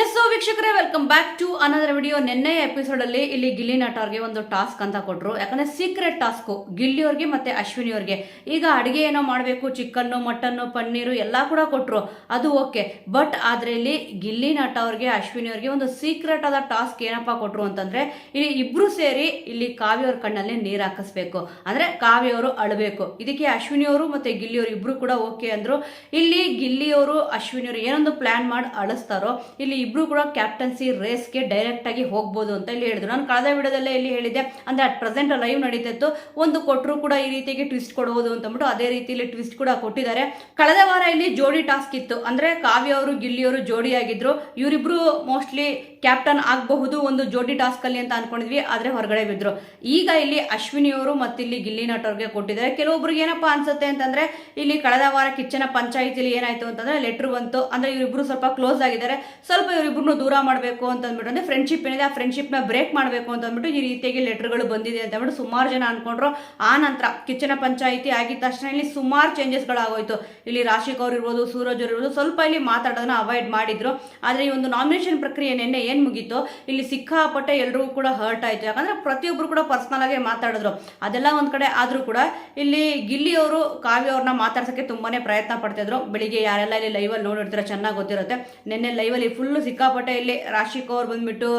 S so ವೀಕ್ಷಕರೇ welcome back to another video ನಿನ್ನೆ episode ಅಲ್ಲಿ ಇಲ್ಲಿ ಗಿಲ್ಲಿ ನಟವ್ರಿಗೆ ಒಂದು ಟಾಸ್ಕ್ ಅಂತ ಕೊಟ್ಟರು ಯಾಕಂದ್ರೆ ಸೀಕ್ರೆಟ್ ಟಾಸ್ಕು ಗಿಲ್ಲಿಯವ್ರಿಗೆ ಮತ್ತೆ ಅಶ್ವಿನಿ ಅವ್ರಿಗೆ. ಈಗ ಅಡುಗೆ ಏನೋ ಮಾಡಬೇಕು ಚಿಕನ್ನು ಮಟನ್ನು ಪನ್ನೀರು ಎಲ್ಲ ಕೂಡ ಕೊಟ್ಟರು ಅದು ಓಕೆ ಬಟ್ ಆದರೆ ಇಲ್ಲಿ ಗಿಲ್ಲಿ ನಟ ಅವ್ರಿಗೆ ಅಶ್ವಿನಿಯವ್ರಿಗೆ ಒಂದು ಸೀಕ್ರೆಟ್ ಆದ ಟಾಸ್ಕ್ ಏನಪ್ಪ ಕೊಟ್ಟರು ಅಂತಂದ್ರೆ, ಇಲ್ಲಿ ಇಬ್ರು ಸೇರಿ ಇಲ್ಲಿ ಕಾವ್ಯವ್ರ ಕಣ್ಣಲ್ಲಿ ನೀರು ಹಾಕಿಸ್ಬೇಕು. ಅಂದ್ರೆ ಕಾವ್ಯವರು ಅಳಬೇಕು. ಇದಕ್ಕೆ ಅಶ್ವಿನಿಯವರು ಮತ್ತೆ ಗಿಲ್ಲಿಯವರು ಇಬ್ರು ಕೂಡ ಓಕೆ ಅಂದ್ರು. ಇಲ್ಲಿ ಗಿಲ್ಲಿಯವರು ಅಶ್ವಿನಿಯವರು ಏನೊಂದು ಪ್ಲಾನ್ ಮಾಡಿ ಅಳಿಸ್ತಾರೋ, ಇಲ್ಲಿ ಇಬ್ರು ಕೂಡ ಕ್ಯಾಪ್ಟನ್ಸಿ ರೇಸ್ಗೆ ಡೈರೆಕ್ಟ್ ಆಗಿ ಹೋಗ್ಬೋದು ಅಂತ ಇಲ್ಲಿ ಹೇಳಿದ್ರು. ನಾನು ಕಳೆದ ವಿಡಿಯೋದಲ್ಲೇ ಇಲ್ಲಿ ಹೇಳಿದೆ ಅಂದ್ರೆ ಅಟ್ ಪ್ರೆಸೆಂಟ್ ಲೈವ್ ನಡೀತಿತ್ತು. ಒಂದು ಕೊಟ್ಟರು ಕೂಡ ಈ ರೀತಿಯಾಗಿ ಟ್ವಿಸ್ಟ್ ಕೊಡಬಹುದು ಅಂತ ಅಂದ್ಬಿಟ್ಟು ಅದೇ ರೀತಿಯಲ್ಲಿ ಟ್ವಿಸ್ಟ್ ಕೂಡ ಕೊಟ್ಟಿದ್ದಾರೆ. ಕಳೆದ ವಾರ ಇಲ್ಲಿ ಜೋಡಿ ಟಾಸ್ಕ್ ಇತ್ತು. ಅಂದ್ರೆ ಕಾವ್ಯ ಅವರು ಗಿಲ್ಲಿಯವರು ಜೋಡಿ ಆಗಿದ್ರು ಇವರಿಬ್ರು ಮೋಸ್ಟ್ಲಿ ಕ್ಯಾಪ್ಟನ್ ಆಗಬಹುದು ಒಂದು ಜೋಡಿ ಟಾಸ್ಕ್ ಅಲ್ಲಿ ಅಂತ ಅನ್ಕೊಂಡಿದ್ವಿ, ಆದ್ರೆ ಹೊರಗಡೆ ಬಿದ್ರು. ಈಗ ಇಲ್ಲಿ ಅಶ್ವಿನಿಯವರು ಮತ್ತೆ ಇಲ್ಲಿ ಗಿಲ್ಲಿ ನಟವ್ರಿಗೆ ಕೊಟ್ಟಿದ್ದಾರೆ. ಕೆಲವೊಬ್ರಿಗೆ ಏನಪ್ಪಾ ಅನ್ಸುತ್ತೆ ಅಂತಂದ್ರೆ, ಇಲ್ಲಿ ಕಳೆದ ವಾರ ಕಿಚ್ಚನ ಪಂಚಾಯತಿಲಿ ಏನಾಯ್ತು ಅಂತಂದ್ರೆ ಲೆಟರ್ ಬಂತು. ಅಂದ್ರೆ ಇವರಿಬ್ರು ಸ್ವಲ್ಪ ಕ್ಲೋಸ್ ಆಗಿದ್ದಾರೆ. ಸ್ವಲ್ಪ ಇವರಿಬ್ರು ದೂರ ಮಾಡಬೇಕು ಅಂತ ಅಂದ್ಬಿಟ್ಟು ಅಂದರೆ ಫ್ರೆಂಡ್ಶಿಪ್ ಏನಿದೆ ಆ ಫ್ರೆಂಡ್ಶಿಪ್ನ ಬ್ರೇಕ್ ಮಾಡಬೇಕು ಅಂತ ಅಂದ್ಬಿಟ್ಟು ಈ ರೀತಿಯಾಗಿ ಲೆಟರ್ಗಳು ಬಂದಿದೆ ಅಂತ ಅಂದ್ಬಿಟ್ಟು ಸುಮಾರು ಜನ ಅಂದ್ಕೊಂಡ್ರು ಆ ನಂತರ ಕಿಚ್ಚನ ಪಂಚಾಯಿತಿ ಆಗಿದ ತಕ್ಷಣ ಇಲ್ಲಿ ಸುಮಾರು ಚೇಂಜಸ್ಗಳಾಗೋಯ್ತು ಇಲ್ಲಿ ರಾಶಿಕ್ ಅವ್ರು ಇರ್ಬೋದು ಸೂರಜ್ ಅವ್ರು ಇರ್ಬೋದು ಸ್ವಲ್ಪ ಇಲ್ಲಿ ಮಾತಾಡೋದನ್ನ ಅವಾಯ್ಡ್ ಮಾಡಿದ್ರು. ಆದರೆ ಈ ಒಂದು ನಾಮಿನೇಷನ್ ಪ್ರಕ್ರಿಯೆ ನಿನ್ನೆ ಏನು ಮುಗೀತು? ಇಲ್ಲಿ ಸಿಕ್ಕಾಪಟ್ಟೆ ಎಲ್ಲರಿಗೂ ಕೂಡ ಹರ್ಟ್ ಆಯಿತು. ಯಾಕಂದರೆ ಪ್ರತಿಯೊಬ್ಬರು ಕೂಡ ಪರ್ಸನಲ್ ಆಗಿ ಮಾತಾಡಿದ್ರು. ಅದೆಲ್ಲ ಒಂದು ಕಡೆ ಆದರೂ ಕೂಡ ಇಲ್ಲಿ ಗಿಲ್ಲಿ ಅವರು ಕಾವ್ಯ ಅವ್ರನ್ನ ಮಾತಾಡ್ಸೋಕ್ಕೆ ತುಂಬಾ ಪ್ರಯತ್ನ ಪಡ್ತಿದ್ರು. ಬೆಳಿಗ್ಗೆ ಯಾರೆಲ್ಲ ಇಲ್ಲಿ ಲೈವಲ್ಲಿ ನೋಡಿರ್ತೀರ, ಚೆನ್ನಾಗಿ ಗೊತ್ತಿರುತ್ತೆ. ನಿನ್ನೆ ಲೈವಲ್ಲಿ ಫುಲ್ ಸಿಕ್ಕಾಪಟ್ಟೆ ಇಲ್ಲಿ ರಾಶಿಕ್ ಅವ್ರು ಬಂದ್ಬಿಟ್ಟು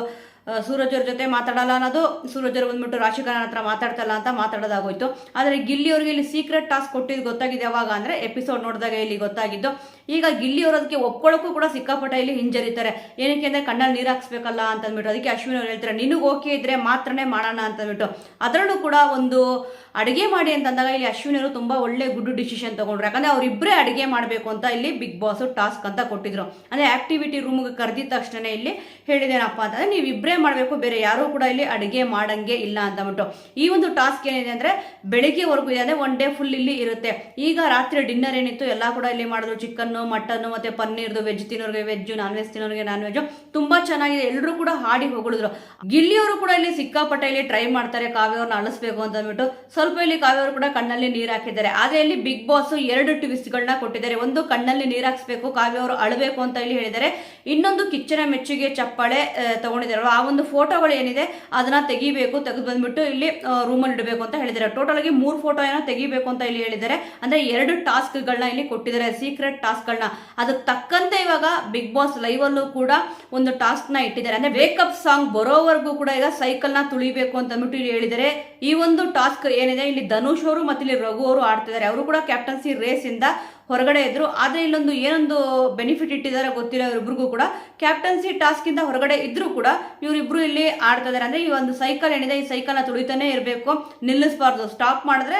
ಸೂರಜ್ ಅವ್ರ ಜೊತೆ ಮಾತಾಡಲ್ಲ ಅನ್ನೋದು ಸೂರಜ್ ಬಂದ್ಬಿಟ್ಟು ರಾಶಿಕನ ಹತ್ರ ಮಾತಾಡ್ತಲ್ಲ ಅಂತ ಮಾತಾಡೋದಾಗೋಯ್ತು. ಆದರೆ ಗಿಲ್ಲಿ ಅವ್ರಿಗೆ ಇಲ್ಲಿ ಸೀಕ್ರೆಟ್ ಟಾಸ್ಕ್ ಕೊಟ್ಟಿದ್ದು ಗೊತ್ತಾಗಿದೆ ಯಾವಾಗ ಅಂದರೆ ಎಪಿಸೋಡ್ ನೋಡಿದಾಗ ಇಲ್ಲಿ ಗೊತ್ತಾಗಿದ್ದು. ಈಗ ಗಿಲ್ಲಿ ಅವರು ಅದಕ್ಕೆ ಒಪ್ಕೊಳ್ಳೋಕ್ಕೂ ಕೂಡ ಸಿಕ್ಕಾಪಟ್ಟೆ ಇಲ್ಲಿ ಹಿಂಜರಿತಾರೆ. ಏನಕ್ಕೆ ಅಂದರೆ ಕಣ್ಣಲ್ಲಿ ನೀರು ಹಾಕ್ಸ್ಬೇಕಲ್ಲ ಅಂತ ಅಂದ್ಬಿಟ್ಟು ಅದಕ್ಕೆ ಅಶ್ವಿನಿ ಅವ್ರು ಹೇಳ್ತಾರೆ, ನಿನಗೆ ಓಕೆ ಇದ್ರೆ ಮಾತ್ರನೇ ಮಾಡೋಣ ಅಂತ ಅಂದ್ಬಿಟ್ಟು ಅದರಲ್ಲೂ ಕೂಡ ಒಂದು ಅಡುಗೆ ಮಾಡಿ ಅಂತಂದಾಗ ಇಲ್ಲಿ ಅಶ್ವಿನಿ ಅವರು ತುಂಬ ಒಳ್ಳೆ ಗುಡ್ ಡಿಸಿಷನ್ ತೊಗೊಂಡ್ರು. ಯಾಕಂದರೆ ಅವರಿಬ್ಬರೇ ಅಡುಗೆ ಮಾಡಬೇಕು ಅಂತ ಇಲ್ಲಿ ಬಿಗ್ ಬಾಸ್ ಟಾಸ್ಕ್ ಅಂತ ಕೊಟ್ಟಿದ್ರು. ಅಂದರೆ ಆಕ್ಟಿವಿಟಿ ರೂಮ್ಗೆ ಕರೆದಿದ ತಕ್ಷಣ ಇಲ್ಲಿ ಹೇಳಿದೇನಪ್ಪ ಅಂತಂದರೆ ನೀವು ಮಾಡಬೇಕು, ಬೇರೆ ಯಾರೂ ಕೂಡ ಇಲ್ಲಿ ಅಡುಗೆ ಮಾಡಂಗೆ ಇಲ್ಲ ಅಂತ ಅಂದ್ಬಿಟ್ಟು. ಈ ಒಂದು ಟಾಸ್ಕ್ ಏನಿದೆ ಅಂದ್ರೆ ಬೆಳಿಗ್ಗೆವರೆಗೂ ಇದೆ ಅಂದ್ರೆ ಒನ್ ಡೇ ಫುಲ್ ಇಲ್ಲಿ ಇರುತ್ತೆ. ಈಗ ರಾತ್ರಿ ಡಿನ್ನರ್ ಏನಿತ್ತು, ಎಲ್ಲ ಕೂಡ ಇಲ್ಲಿ ಮಾಡಿದ್ರು. ಚಿಕನ್ನು ಮಟನ್ನು ಮತ್ತೆ ಪನ್ನೀರ್ದು ವೆಜ್ ತಿನ್ನೋರಿಗೆ ವೆಜ್ ನಾನ್ ವೆಜ್ ತಿನ್ನೋರಿಗೆ ನಾನ್ ವೆಜ್ ತುಂಬಾ ಚೆನ್ನಾಗಿದೆ. ಎಲ್ಲರೂ ಕೂಡ ಹಾಡಿ ಹೊಗಳಿದ್ರು. ಗಿಲ್ಲಿಯವರು ಕೂಡ ಇಲ್ಲಿ ಸಿಕ್ಕಾಪಟ್ಟೆ ಇಲ್ಲಿ ಟ್ರೈ ಮಾಡ್ತಾರೆ. ಕಾವ್ಯವ್ರನ್ನ ಅಳಿಸ್ಬೇಕು ಅಂತ ಅಂದ್ಬಿಟ್ಟು ಸ್ವಲ್ಪ ಇಲ್ಲಿ ಕಾವ್ಯವರು ಕೂಡ ಕಣ್ಣಲ್ಲಿ ನೀರು ಹಾಕಿದ್ದಾರೆ. ಆದ್ರೆ ಇಲ್ಲಿ ಬಿಗ್ ಬಾಸ್ ಎರಡು ಟ್ವಿಸ್ಟ್ಗಳನ್ನ ಕೊಟ್ಟಿದ್ದಾರೆ. ಒಂದು ಕಣ್ಣಲ್ಲಿ ನೀರು ಹಾಕ್ಸ್ಬೇಕು, ಕಾವ್ಯವರು ಅಳಬೇಕು ಅಂತ ಇಲ್ಲಿ ಹೇಳಿದ್ದಾರೆ. ಇನ್ನೊಂದು ಕಿಚ್ಚನ ಮೆಚ್ಚುಗೆ ಚಪ್ಪಾಳೆ ತಗೊಂಡಿದ್ದಾರೆ. ಆ ಒಂದು ಫೋಟೋಗಳು ಏನಿದೆ, ಅದನ್ನ ತೆಗಿಬೇಕು, ತೆಗೆದು ಬಂದ್ಬಿಟ್ಟು ಇಲ್ಲಿ ರೂಮಲ್ಲಿ ಇಡಬೇಕು ಅಂತ ಹೇಳಿದ್ದಾರೆ. ಟೋಟಲ್ ಆಗಿ ಮೂರು ಫೋಟೋ ಏನೋ ತೆಗಿಬೇಕು ಅಂತ ಇಲ್ಲಿ ಹೇಳಿದ್ದಾರೆ. ಅಂದ್ರೆ ಎರಡು ಟಾಸ್ಕ್ಗಳನ್ನ ಇಲ್ಲಿ ಕೊಟ್ಟಿದ್ದಾರೆ ಸೀಕ್ರೆಟ್ ಟಾಸ್ಕ್ಗಳನ್ನ. ಅದಕ್ಕೆ ತಕ್ಕಂತೆ ಇವಾಗ ಬಿಗ್ ಬಾಸ್ ಲೈವ್ ಅಲ್ಲೂ ಕೂಡ ಒಂದು ಟಾಸ್ಕ್ನ ಇಟ್ಟಿದ್ದಾರೆ. ಅಂದ್ರೆ ವೇಕಪ್ ಸಾಂಗ್ ಬರೋವರೆಗೂ ಕೂಡ ಈಗ ಸೈಕಲ್ನ ತುಳಿಬೇಕು ಅಂತ ಅಂದ್ಬಿಟ್ಟು ಇಲ್ಲಿ ಹೇಳಿದ್ದಾರೆ. ಈ ಒಂದು ಟಾಸ್ಕ್ ಏನಿದೆ, ಇಲ್ಲಿ ಧನುಷ್ ಅವರು ಮತ್ತೆ ಇಲ್ಲಿ ರಘು ಅವರು ಆಡ್ತಿದ್ದಾರೆ. ಅವರು ಕೂಡ ಕ್ಯಾಪ್ಟನ್ಸಿ ರೇಸ್ ಇಂದ ಹೊರಗಡೆ ಇದ್ರು. ಆದ್ರೆ ಇಲ್ಲೊಂದು ಏನೊಂದು ಬೆನಿಫಿಟ್ ಇಟ್ಟಿದ್ದಾರೆ ಗೊತ್ತಿಲ್ಲ ಇವರಿಬ್ರಿಗೂ ಕೂಡ. ಕ್ಯಾಪ್ಟನ್ಸಿ ಟಾಸ್ಕ್ ಇಂದ ಹೊರಗಡೆ ಇದ್ರೂ ಕೂಡ ಇವರಿಬ್ರು ಇಲ್ಲಿ ಆಡ್ತಾ ಇದಾರೆ. ಅಂದ್ರೆ ಈ ಒಂದು ಸೈಕಲ್ ಏನಿದೆ, ಈ ಸೈಕಲ್ನ ತುಳಿತಾನೆ ಇರಬೇಕು. ನಿಲ್ಲಿಸಬಾರ್ದು. ಸ್ಟಾಪ್ ಮಾಡಿದ್ರೆ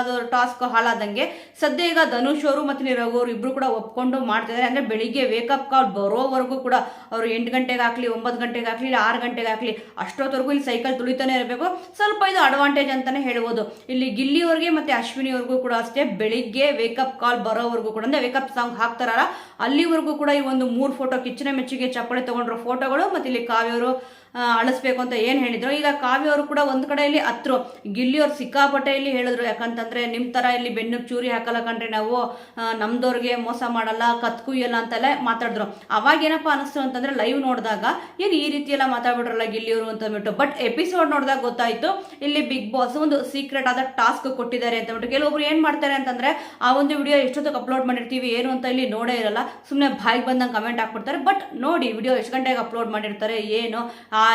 ಅದು ಟಾಸ್ಕ್ ಹಾಳಾದಂಗೆ. ಸದ್ಯ ಈಗ ಧನುಷ್ ಅವರು ಮತ್ತೆ ರಘು ಅವರು ಇಬ್ರು ಕೂಡ ಒಪ್ಕೊಂಡು ಮಾಡ್ತಿದ್ದಾರೆ ಅಂದ್ರೆ ಬೆಳಿಗ್ಗೆ ವೇಕಪ್ ಕಾಲ್ ಬರೋವರೆಗೂ ಕೂಡ ಅವರು ಎಂಟು ಗಂಟೆಗೆ ಹಾಕ್ಲಿ, ಒಂಬತ್ತು ಗಂಟೆಗೆ ಹಾಕ್ಲಿ, ಇಲ್ಲ ಆರು ಗಂಟೆಗೆ ಹಾಕ್ಲಿ, ಅಷ್ಟೊತ್ತವರೆಗೂ ಇಲ್ಲಿ ಸೈಕಲ್ ತುಳಿತಾನೆ ಇರಬೇಕು. ಸ್ವಲ್ಪ ಇದು ಅಡ್ವಾಂಟೇಜ್ ಅಂತಾನೆ ಹೇಳ್ಬೋದು. ಇಲ್ಲಿ ಗಿಲ್ಲಿಯವ್ರಿಗೆ ಮತ್ತೆ ಅಶ್ವಿನಿ ಕೂಡ ಅಷ್ಟೇ. ಬೆಳಿಗ್ಗೆ ವೇಕಪ್ ಕಾಲ್ ಬರೋವರೆಗೂ ಕೂಡ, ಅಂದ್ರೆ ವೇಕಪ್ ಸಾಂಗ್ ಹಾಕ್ತಾರಲ್ಲ, ಅಲ್ಲಿವರೆಗೂ ಕೂಡ ಈ ಒಂದು ಮೂರು ಫೋಟೋ ಕಿಚ್ಚಿನ ಮೆಚ್ಚುಗೆ ಚಪ್ಪಳೆ ತಗೊಂಡಿರೋ ಫೋಟೋಗಳು ಮತ್ತೆ ಇಲ್ಲಿ ಕಾವ್ಯವರು ಅಳಿಸ್ಬೇಕು ಅಂತ ಏನು ಹೇಳಿದ್ರು. ಈಗ ಕಾವ್ಯ ಅವರು ಕೂಡ ಒಂದು ಕಡೆಯಲ್ಲಿ ಹತ್ರು. ಗಿಲ್ಲಿಯವ್ರು ಸಿಕ್ಕಾಪಟ್ಟೆ ಇಲ್ಲಿ ಹೇಳಿದ್ರು. ಯಾಕಂತಂದ್ರೆ ನಿಮ್ಮ ಥರ ಇಲ್ಲಿ ಬೆನ್ನು ಚೂರಿ ಹಾಕಲ್ಲ ಕಂಡ್ರೆ ನಾವು. ನಮ್ದವ್ರಿಗೆ ಮೋಸ ಮಾಡಲ್ಲ ಕತ್ಕುಯ್ಯಲ್ಲ ಅಂತೆಲ್ಲ ಮಾತಾಡಿದ್ರು. ಅವಾಗ ಏನಪ್ಪ ಅನಿಸ್ತು ಅಂತಂದ್ರೆ ಲೈವ್ ನೋಡಿದಾಗ ಏನು ಈ ರೀತಿ ಎಲ್ಲ ಮಾತಾಡ್ಬಿಟ್ರಲ್ಲ ಗಿಲ್ಲಿಯವರು ಅಂತ ಅಂದ್ಬಿಟ್ಟು. ಬಟ್ ಎಪಿಸೋಡ್ ನೋಡಿದಾಗ ಗೊತ್ತಾಯ್ತು, ಇಲ್ಲಿ ಬಿಗ್ ಬಾಸ್ ಒಂದು ಸೀಕ್ರೆಟ್ ಆದ ಟಾಸ್ಕ್ ಕೊಟ್ಟಿದ್ದಾರೆ ಅಂತ ಅಂದ್ಬಿಟ್ಟು. ಕೆಲವೊಬ್ರು ಏನು ಮಾಡ್ತಾರೆ ಅಂತಂದ್ರೆ ಆ ಒಂದು ವಿಡಿಯೋ ಎಷ್ಟೊತ್ತಿಗೆ ಅಪ್ಲೋಡ್ ಮಾಡಿರ್ತೀವಿ, ಏನು ಅಂತ ಇಲ್ಲಿ ನೋಡೇ ಇರಲ್ಲ. ಸುಮ್ಮನೆ ಬಾಯಿಗೆ ಬಂದಂಗೆ ಕಮೆಂಟ್ ಹಾಕ್ಬಿಡ್ತಾರೆ. ಬಟ್ ನೋಡಿ ವಿಡಿಯೋ ಎಷ್ಟು ಗಂಟೆಗೆ ಅಪ್ಲೋಡ್ ಮಾಡಿರ್ತಾರೆ, ಏನು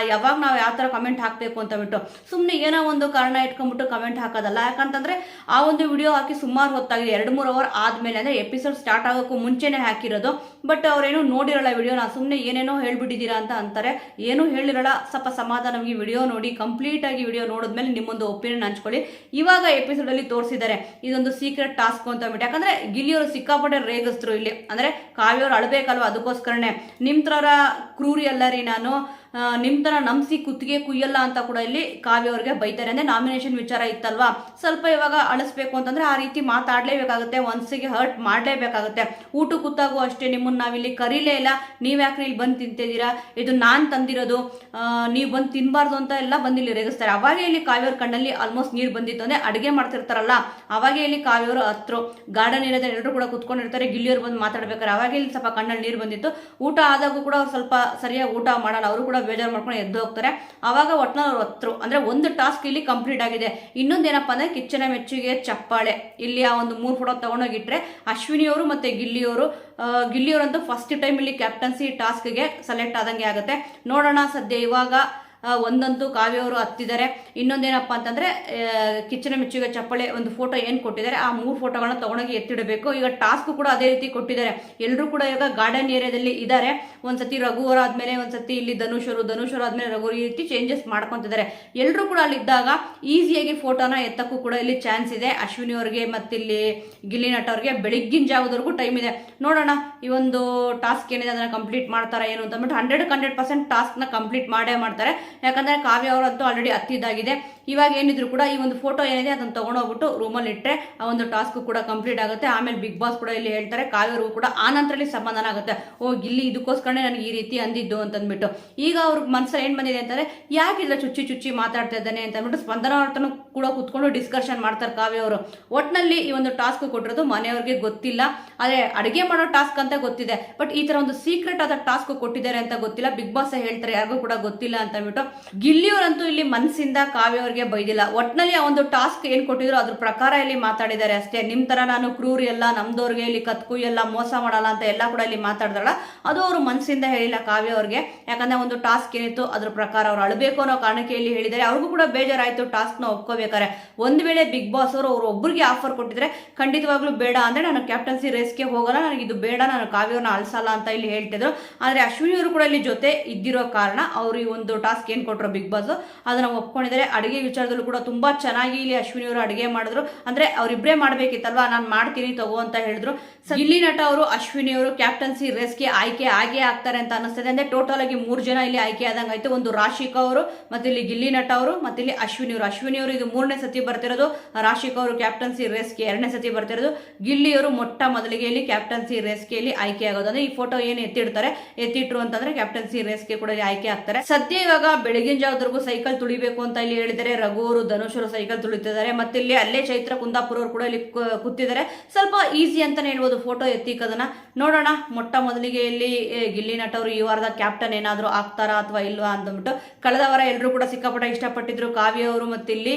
ಯಾವಾಗ ನಾವು ಯಾವ ಥರ ಕಮೆಂಟ್ ಹಾಕಬೇಕು ಅಂತ ಬಿಟ್ಟು ಸುಮ್ಮನೆ ಏನೋ ಒಂದು ಕಾರಣ ಇಟ್ಕೊಂಡ್ಬಿಟ್ಟು ಕಮೆಂಟ್ ಹಾಕೋದಲ್ಲ. ಯಾಕಂತಂದ್ರೆ ಆ ಒಂದು ವಿಡಿಯೋ ಹಾಕಿ ಸುಮಾರು ಹೊತ್ತಾಗಿದೆ. ಎರಡು ಮೂರು ಅವರ್ ಆದಮೇಲೆ ಅಂದರೆ ಎಪಿಸೋಡ್ ಸ್ಟಾರ್ಟ್ ಆಗೋಕ್ಕೂ ಮುಂಚೆನೇ ಹಾಕಿರೋದು. ಬಟ್ ಅವರೇನು ನೋಡಿರಲ್ಲ ವಿಡಿಯೋ ವಿಡಿಯೋನ ಸುಮ್ಮನೆ ಏನೇನೋ ಹೇಳ್ಬಿಟ್ಟಿದ್ದೀರಾ ಅಂತ ಅಂತಾರೆ. ಏನೂ ಹೇಳಿರಲ್ಲ. ಸ್ವಲ್ಪ ಸಮಾಧಾನವಾಗಿ ವಿಡಿಯೋ ನೋಡಿ ಕಂಪ್ಲೀಟ್ ಆಗಿ ವಿಡಿಯೋ ನೋಡಿದ್ಮೇಲೆ ನಿಮ್ಮೊಂದು ಒಪಿನಿಯನ್ ಹಂಚ್ಕೊಳ್ಳಿ. ಇವಾಗ ಎಪಿಸೋಡಲ್ಲಿ ತೋರಿಸಿದ್ದಾರೆ. ಇದೊಂದು ಸೀಕ್ರೆಟ್ ಟಾಸ್ಕ್ ಅಂತ ಬಿಟ್ಟು ಯಾಕಂದ್ರೆ ಗಿಲಿಯವರು ಸಿಕ್ಕಾಪಟ್ಟೆ ರೇಗಿಸ್ತರು ಇಲ್ಲಿ. ಅಂದ್ರೆ ಕಾವ್ಯವ್ರು ಅಳಬೇಕಲ್ವ? ಅದಕ್ಕೋಸ್ಕರನೇ. ನಿಮ್ಮ ಥರ ಕ್ರೂರಿ ಅಲ್ಲ ರೀ ನಾನು. ಆ, ನಿಮ್ಮ ನಿಮ್ ತರ ನಂಬಿಸಿ ಕುತ್ತಿಗೆ ಕುಯ್ಯಲ್ಲ ಅಂತ ಕೂಡ ಇಲ್ಲಿ ಕಾವ್ಯ ಅವ್ರಿಗೆ ಬೈತಾರೆ. ಅಂದ್ರೆ ನಾಮಿನೇಷನ್ ವಿಚಾರ ಇತ್ತಲ್ವಾ? ಸ್ವಲ್ಪ ಇವಾಗ ಅಳಿಸ್ಬೇಕು ಅಂತಂದ್ರೆ ಆ ರೀತಿ ಮಾತಾಡ್ಲೇಬೇಕಾಗುತ್ತೆ. ಮನ್ಸಿಗೆ ಹರ್ಟ್ ಮಾಡ್ಲೇಬೇಕಾಗುತ್ತೆ. ಊಟ ಕೂತಾಗೂ ಅಷ್ಟೇ ನಿಮ್ಮನ್ನ ನಾವಿಲ್ಲಿ ಕರೀಲೇ ಇಲ್ಲ. ನೀವ್ ಯಾಕೆ ಇಲ್ಲಿ ಬಂದು ತಿಂತಿದ್ದೀರಾ? ಇದು ನಾನ್ ತಂದಿರೋದು. ನೀವು ಬಂದು ತಿನ್ಬಾರ್ದು ಅಂತ ಎಲ್ಲ ಬಂದು ಇಲ್ಲಿ ರೇಗಿಸ್ತಾರೆ. ಅವಾಗೆ ಇಲ್ಲಿ ಕಾವ್ಯವ್ರ ಕಣ್ಣಲ್ಲಿ ಆಲ್ಮೋಸ್ಟ್ ನೀರು ಬಂದಿತ್ತು ಅಂದ್ರೆ ಅಡುಗೆ ಮಾಡ್ತಿರ್ತಾರಲ್ಲ, ಅವಾಗೆ ಇಲ್ಲಿ ಕಾವ್ಯವರು ಹತ್ರ. ಗಾರ್ಡನ್ ಇರೋದ್ರೆ ಎಲ್ಲರೂ ಕೂಡ ಕುತ್ಕೊಂಡಿರ್ತಾರೆ. ಗಿಳಿಯವ್ರು ಬಂದು ಮಾತಾಡ್ಬೇಕಾರೆ. ಅವಾಗ ಇಲ್ಲಿ ಸ್ವಲ್ಪ ಕಣ್ಣಲ್ಲಿ ನೀರು ಬಂದಿತ್ತು. ಊಟ ಆದಾಗೂ ಕೂಡ ಸ್ವಲ್ಪ ಸರಿಯಾಗಿ ಊಟ ಮಾಡೋಣ ಅವರು ಕೂಡ ಬೇಜಾರು ಮಾಡ್ಕೊಂಡು ಎದ್ದು ಹೋಗ್ತಾರೆ. ಆವಾಗ ಒಟ್ನಲ್ಲಿ ಅವ್ರು ಹತ್ರು. ಅಂದ್ರೆ ಒಂದು ಟಾಸ್ಕ್ ಇಲ್ಲಿ ಕಂಪ್ಲೀಟ್ ಆಗಿದೆ. ಇನ್ನೊಂದೇನಪ್ಪ ಅಂದ್ರೆ ಕಿಚ್ಚನ ಮೆಚ್ಚುಗೆ, ಚಪ್ಪಾಳೆ. ಇಲ್ಲಿ ಆ ಒಂದು ಮೂರು ಫೋಟೋ ತಗೊಂಡೋಗಿಟ್ರೆ ಅಶ್ವಿನಿ ಅವರು ಮತ್ತೆ ಗಿಲ್ಲಿಯವರು ಗಿಲ್ಲಿಯವರಂತೂ ಫಸ್ಟ್ ಟೈಮ್ ಇಲ್ಲಿ ಕ್ಯಾಪ್ಟನ್ಸಿ ಟಾಸ್ಕ್ಗೆ ಸೆಲೆಕ್ಟ್ ಆದಂಗೆ ಆಗುತ್ತೆ. ನೋಡೋಣ ಸದ್ಯ ಇವಾಗ ಒಂದಂತೂ ಕಾವ್ಯ ಅವರು ಹತ್ತಿದ್ದಾರೆ. ಇನ್ನೊಂದೇನಪ್ಪ ಅಂತಂದ್ರೆ ಕಿಚ್ಚನ ಮೆಚ್ಚುಗೆ ಚಪ್ಪಳೆ ಒಂದು ಫೋಟೋ ಏನು ಕೊಟ್ಟಿದ್ದಾರೆ, ಆ ಮೂರು ಫೋಟೋಗಳನ್ನ ತಗೊಂಡೋಗಿ ಎತ್ತಿಡಬೇಕು. ಈಗ ಟಾಸ್ಕ್ ಕೂಡ ಅದೇ ರೀತಿ ಕೊಟ್ಟಿದ್ದಾರೆ. ಎಲ್ಲರೂ ಕೂಡ ಈಗ ಗಾರ್ಡನ್ ಏರಿಯಾದಲ್ಲಿ ಇದ್ದಾರೆ. ಒಂದ್ಸತಿ ರಘುವರ ಆದ್ಮೇಲೆ, ಒಂದ್ಸತಿ ಇಲ್ಲಿ ಧನುಷರು ಧನುಷರು ಆದ್ಮೇಲೆ ರಘು ಈ ರೀತಿ ಚೇಂಜಸ್ ಮಾಡ್ಕೊತಿದ್ದಾರೆ. ಎಲ್ಲರೂ ಕೂಡ ಅಲ್ಲಿದ್ದಾಗ ಈಸಿಯಾಗಿ ಫೋಟೋನ ಎತ್ತಕ್ಕೂ ಕೂಡ ಇಲ್ಲಿ ಚಾನ್ಸ್ ಇದೆ. ಅಶ್ವಿನಿ ಅವ್ರಿಗೆ ಮತ್ತಿಲ್ಲಿ ಗಿಲ್ಲಿ ನಟ ಅವ್ರಿಗೆ ಬೆಳಿಗ್ಗಿನ ಜಾವದವರೆಗೂ ಟೈಮ್ ಇದೆ. ನೋಡೋಣ, ಈ ಒಂದು ಟಾಸ್ಕ್ ಏನಿದೆ ಅದನ್ನ ಕಂಪ್ಲೀಟ್ ಮಾಡ್ತಾರೆ ಏನು ಅಂತ ಅಂದ್ಬಿಟ್ಟು ಹಂಡ್ರೆಡ್ ಹಂಡ್ರೆಡ್ ಪರ್ಸೆಂಟ್ ಟಾಸ್ಕ್ನ ಕಂಪ್ಲೀಟ್ ಮಾಡೇ ಮಾಡ್ತಾರೆ. ಯಾಕಂದ್ರೆ ಕಾವ್ಯ ಅವರಂತೂ ಆಲ್ರೆಡಿ ಹತ್ತಿದ್ದಾಗಿದೆ ಇವಾಗ ಏನಿದ್ರು ಕೂಡ ಈ ಒಂದು ಫೋಟೋ ಏನಿದೆ ಅದನ್ನ ತಗೊಂಡೋಗ್ಬಿಟ್ಟು ರೂಮಲ್ಲಿ ಇಟ್ಟರೆ ಆ ಒಂದು ಟಾಸ್ಕ್ ಕೂಡ ಕಂಪ್ಲೀಟ್ ಆಗುತ್ತೆ. ಆಮೇಲೆ ಬಿಗ್ ಬಾಸ್ ಕೂಡ ಇಲ್ಲಿ ಹೇಳ್ತಾರೆ, ಕಾವ್ಯರು ಕೂಡ ಆ ನಂತರದಲ್ಲಿ ಸಮಾಧಾನ ಆಗುತ್ತೆ. ಓ ಗಿಲ್ಲಿ ಇದಕ್ಕೋಸ್ಕರನೇ ನನಗೆ ಈ ರೀತಿ ಅಂದಿದ್ದು ಅಂತಂದ್ಬಿಟ್ಟು. ಈಗ ಅವ್ರ ಮನಸ್ಸಲ್ಲಿ ಏನು ಬಂದಿದೆ ಅಂತಂದರೆ ಯಾಕಿದ್ರೆ ಚುಚ್ಚಿ ಚುಚ್ಚಿ ಮಾತಾಡ್ತಾ ಇದ್ದಾನೆ ಅಂತ ಅಂದ್ಬಿಟ್ಟು ಸ್ಪಂದನ ಅವ್ರ ಕೂಡ ಕೂತ್ಕೊಂಡು ಡಿಸ್ಕಷನ್ ಮಾಡ್ತಾರೆ ಕಾವ್ಯ ಅವರು. ಒಟ್ನಲ್ಲಿ ಈ ಒಂದು ಟಾಸ್ಕ್ ಕೊಟ್ಟಿರೋದು ಮನೆಯವ್ರಿಗೆ ಗೊತ್ತಿಲ್ಲ. ಆದರೆ ಅಡುಗೆ ಮಾಡೋ ಟಾಸ್ಕ್ ಅಂತ ಗೊತ್ತಿದೆ. ಬಟ್ ಈ ಥರ ಒಂದು ಸೀಕ್ರೆಟ್ ಆದ ಟಾಸ್ಕ್ ಕೊಟ್ಟಿದ್ದಾರೆ ಅಂತ ಗೊತ್ತಿಲ್ಲ. ಬಿಗ್ ಬಾಸ್ ಹೇಳ್ತಾರೆ, ಯಾರಿಗೂ ಕೂಡ ಗೊತ್ತಿಲ್ಲ ಅಂತ ಅಂದ್ಬಿಟ್ಟು ಗಿಲ್ಲಿಯವರಂತೂ ಇಲ್ಲಿ ಮನಸ್ಸಿಂದ ಕಾವ್ಯ ಅವ್ರಿಗೆ ಬೈದಿಲ್ಲ. ಒಟ್ನಲ್ಲಿ ಆ ಒಂದು ಟಾಸ್ಕ್ ಏನ್ ಕೊಟ್ಟಿದ್ರು ಅದ್ರ ಪ್ರಕಾರ ಇಲ್ಲಿ ಮಾತಾಡಿದ್ದಾರೆ ಅಷ್ಟೇ. ನಿಮ್ ತರ ನಾನು ಕ್ರೂರಿ ಎಲ್ಲ, ನಮ್ದವ್ರಿಗೆ ಇಲ್ಲಿ ಕತ್ಕು ಎಲ್ಲ ಮೋಸ ಮಾಡಲ್ಲ ಅಂತ ಎಲ್ಲ ಕೂಡ ಇಲ್ಲಿ ಮಾತಾಡಿದ್ರಲ್ಲ, ಅದು ಅವ್ರ ಮನಸ್ಸಿಂದ ಹೇಳಿಲ್ಲ ಕಾವ್ಯ ಅವ್ರಿಗೆ. ಯಾಕಂದ್ರೆ ಒಂದು ಟಾಸ್ಕ್ ಏನಿತ್ತು ಅದ್ರ ಪ್ರಕಾರ ಅವ್ರು ಅಳಬೇಕು ಅನ್ನೋ ಕಾರಣಕ್ಕೆ ಇಲ್ಲಿ ಹೇಳಿದ್ದಾರೆ. ಅವ್ರಿಗೂ ಕೂಡ ಬೇಜಾರಾಯ್ತು ಟಾಸ್ಕ್ನ ಒಪ್ಕೋಬೇಕಾರೆ ಒಂದ್ ವೇಳೆ ಬಿಗ್ ಬಾಸ್ ಅವರು ಅವ್ರು ಒಬ್ಬರಿಗೆ ಆಫರ್ ಕೊಟ್ಟಿದ್ರೆ ಖಂಡಿತವಾಗ್ಲೂ ಬೇಡ ಅಂದ್ರೆ ನಾನು ಕ್ಯಾಪ್ಟನ್ಸಿ ರೇಸ್ಗೆ ಹೋಗಲ್ಲ, ನನಗೆ ಇದು ಬೇಡ, ನಾನು ಕಾವ್ಯವ್ರನ್ನ ಅಳ್ಸಲ್ಲ ಅಂತ ಇಲ್ಲಿ ಹೇಳ್ತಿದ್ರು. ಆದ್ರೆ ಅಶ್ವಿನಿ ಅವರು ಕೂಡ ಇಲ್ಲಿ ಜೊತೆ ಇದ್ದಿರೋ ಕಾರಣ ಅವ್ರು ಈ ಒಂದು ಟಾಸ್ಕ್ ಏನ್ ಕೊಟ್ಟರು ಬಿಗ್ ಬಾಸ್, ಅದನ್ನ ಒಪ್ಕೊಂಡಿದ್ದಾರೆ. ಅಡುಗೆ ವಿಚಾರದಲ್ಲೂ ಕೂಡ ತುಂಬಾ ಚೆನ್ನಾಗಿ ಇಲ್ಲಿ ಅಶ್ವಿನಿ ಅವರು ಅಡುಗೆ ಮಾಡಿದ್ರು. ಅಂದ್ರೆ ಅವರಿಬ್ಬರೇ ಮಾಡ್ಬೇಕಿತ್ತಲ್ವಾ? ನಾನು ಮಾಡ್ತೀನಿ ತಗೋ ಅಂತ ಹೇಳಿದ್ರು. ಇಲ್ಲಿ ನಟ ಅವರು ಅಶ್ವಿನಿ ಅವರು ಕ್ಯಾಪ್ಟನ್ಸಿ ರೇಸ್ಗೆ ಆಯ್ಕೆ ಆಗೇ ಆಗ್ತಾರೆ ಅಂತ ಅನಿಸ್ತದೆ ಅಂದ್ರೆ ಟೋಟಲ್ ಆಗಿ ಮೂರು ಜನ ಇಲ್ಲಿ ಆಯ್ಕೆ ಆದಂಗೆ ಆಯ್ತು. ಒಂದು ರಾಶಿಕಾ ಅವರು ಮತ್ತೆ ಇಲ್ಲಿ ಗಿಲ್ಲಿ ನಟ ಅವರು ಮತ್ತೆ ಇಲ್ಲಿ ಅಶ್ವಿನಿ ಅವರು. ಅಶ್ವಿನಿ ಅವರು ಇದು ಮೂರನೇ ಸತಿ ಬರ್ತಿರೋದು. ರಾಶಿಕಾ ಅವರು ಕ್ಯಾಪ್ಟನ್ಸಿ ರೇಸ್ಗೆ ಎರಡನೇ ಸತಿ ಬರ್ತಿರೋದು. ಗಿಲ್ಲಿ ಅವರು ಮೊಟ್ಟ ಮೊದಲಿಗೆ ಇಲ್ಲಿ ಕ್ಯಾಪ್ಟನ್ಸಿ ರೇಸ್ಗೆ ಇಲ್ಲಿ ಆಯ್ಕೆ ಆಗೋದು. ಅಂದ್ರೆ ಈ ಫೋಟೋ ಏನು ಎತ್ತಿಡ್ತಾರೆ? ಎತ್ತಿಟ್ರು ಅಂತಂದ್ರೆ ಕ್ಯಾಪ್ಟನ್ಸಿ ರೇಸ್ಗೆ ಕೂಡ ಆಯ್ಕೆ ಆಗ್ತಾರೆ. ಸದ್ಯ ಇವಾಗ ಬೆಳಗಿನ ಜಾವದವರೆಗೂ ಸೈಕಲ್ ತುಳಿಬೇಕು ಅಂತ ಇಲ್ಲಿ ಹೇಳಿದ್ದಾರೆ. ರಘು ಅವರು ಧನುಷ್ ಸೈಕಲ್ ತುಳಿತಿದ್ದಾರೆ. ಮತ್ತೆ ಇಲ್ಲಿ ಅಲ್ಲೇ ಚೈತ್ರ ಕುಂದಾಪುರ ಅವರು ಕೂಡ ಇಲ್ಲಿ ಕೂತಿದ್ದಾರೆ. ಸ್ವಲ್ಪ ಈಸಿ ಅಂತಾನೆ ಹೇಳ್ಬೋದು ಫೋಟೋ ಎತ್ತಿಕ್ಕದನ್ನ ನೋಡೋಣ, ಮೊಟ್ಟ ಮೊದಲಿಗೆ ಇಲ್ಲಿ ಗಿಲ್ಲಿ ನಟ ಅವರು ಈ ವಾರದ ಕ್ಯಾಪ್ಟನ್ ಏನಾದರೂ ಆಗ್ತಾರಾ ಅಥವಾ ಇಲ್ವಾ ಅಂದ್ಬಿಟ್ಟು, ಕಳೆದ ವಾರ ಎಲ್ಲರೂ ಕೂಡ ಸಿಕ್ಕಾಪಟ್ಟ ಇಷ್ಟಪಟ್ಟಿದ್ರು ಕಾವ್ಯ ಅವರು ಮತ್ತೆ ಇಲ್ಲಿ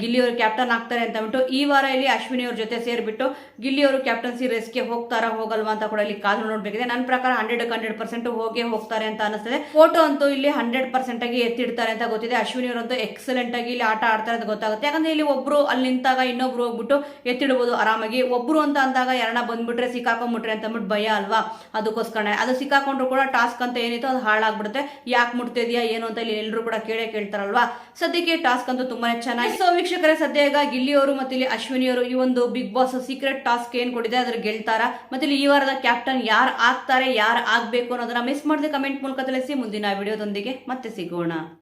ಗಿಲ್ಲಿ ಅವರು ಕ್ಯಾಪ್ಟನ್ ಆಗ್ತಾರೆ ಅಂತ ಅಂದ್ಬಿಟ್ಟು ಈ ವಾರ ಇಲ್ಲಿ ಅಶ್ವಿನಿ ಅವ್ರ ಜೊತೆ ಸೇರಿಬಿಟ್ಟು ಗಿಲ್ಲಿ ಅವರು ಕ್ಯಾಪ್ಟನ್ಸಿ ರೇಸ್ಗೆ ಹೋಗ್ತಾರಾ, ಹೋಗಲ್ವಾ ಅಂತ ಕೂಡ ಇಲ್ಲಿ ಕಾದು ನೋಡ್ಬೇಕಿದೆ. ನನ್ನ ಪ್ರಕಾರ ಹಂಡ್ರೆಡ್ ಹಂಡ್ರೆಡ್ ಪರ್ಸೆಂಟ್ ಹೋಗೇ ಹೋಗ್ತಾರೆ ಅಂತ ಅನಿಸ್ತದೆ ಫೋಟೋ ಅಂತೂ ಇಲ್ಲಿ ಹಂಡ್ರೆಡ್ ಪರ್ಸೆಂಟ್ ಆಗಿ ಎತ್ತಿಡ್ತಾರೆ ಅಂತ ಗೊತ್ತಿದೆ. ಅಶ್ವಿನಿ ಅವರಂತೂ ಎಕ್ಸಲೆಂಟ್ ಆಗಿ ಇಲ್ಲಿ ಆಟ ಆಡ್ತಾರೆ ಅಂತ ಗೊತ್ತಾಗುತ್ತೆ. ಯಾಕಂದ್ರೆ ಇಲ್ಲಿ ಒಬ್ರು ಅಲ್ಲಿ ನಿಂತಾಗ ಇನ್ನೊಬ್ರು ಹೋಗ್ಬಿಟ್ಟು ಎತ್ತಿಡ್ಬೋದು ಆರಾಮಾಗಿ. ಒಬ್ರು ಅಂತ ಅಂದಾಗ ಯಾರನ್ನ ಬಂದ್ಬಿಟ್ರೆ ಸಿಕ್ಕಾಕೊಂಡ್ಬಿಟ್ರೆ ಅಂತ ಅಂದ್ಬಿಟ್ಟು ಭಯ ಅಲ್ವಾ? ಅದಕ್ಕೋಸ್ಕರ ಅದು ಸಿಕ್ಕಾಕೊಂಡ್ರು ಕೂಡ ಟಾಸ್ಕ್ ಅಂತ ಏನಿತ್ತು ಅದು ಹಾಳಾಗ್ಬಿಡುತ್ತೆ. ಯಾಕೆ ಮುಟ್ತಿದ್ಯಾ ಏನು ಅಂತ ಇಲ್ಲಿ ಎಲ್ಲರೂ ಕೂಡ ಕೇಳೇ ಕೇಳ್ತಾರಲ್ವಾ? ಸದ್ಯಕ್ಕೆ ಟಾಸ್ಕ್ ಅಂತೂ ತುಂಬಾನೇ ಚೆನ್ನಾಗಿ ಸೊ ವೀಕ್ಷಕರೇ, ಸದ್ಯ ಈಗ ಗಿಲ್ಲಿಯವರು ಮತ್ತೆ ಇಲ್ಲಿ ಅಶ್ವಿನಿಯವರು ಈ ಒಂದು ಬಿಗ್ ಬಾಸ್ ಸೀಕ್ರೆಟ್ ಟಾಸ್ಕ್ ಏನ್ ಕೊಟ್ಟಿದೆ ಅದ್ರ ಗೆಲ್ತಾರ? ಮತ್ತೆ ಇಲ್ಲಿ ಈ ವಾರದ ಕ್ಯಾಪ್ಟನ್ ಯಾರು ಆಗ್ತಾರೆ, ಯಾರು ಆಗ್ಬೇಕು ಅನ್ನೋದನ್ನ ಮಿಸ್ ಮಾಡದೆ ಕಮೆಂಟ್ ಮೂಲಕ ತಿಳಿಸಿ, ಮುಂದಿನ ವಿಡಿಯೋದೊಂದಿಗೆ ಮತ್ತೆ ಸಿಗೋಣ.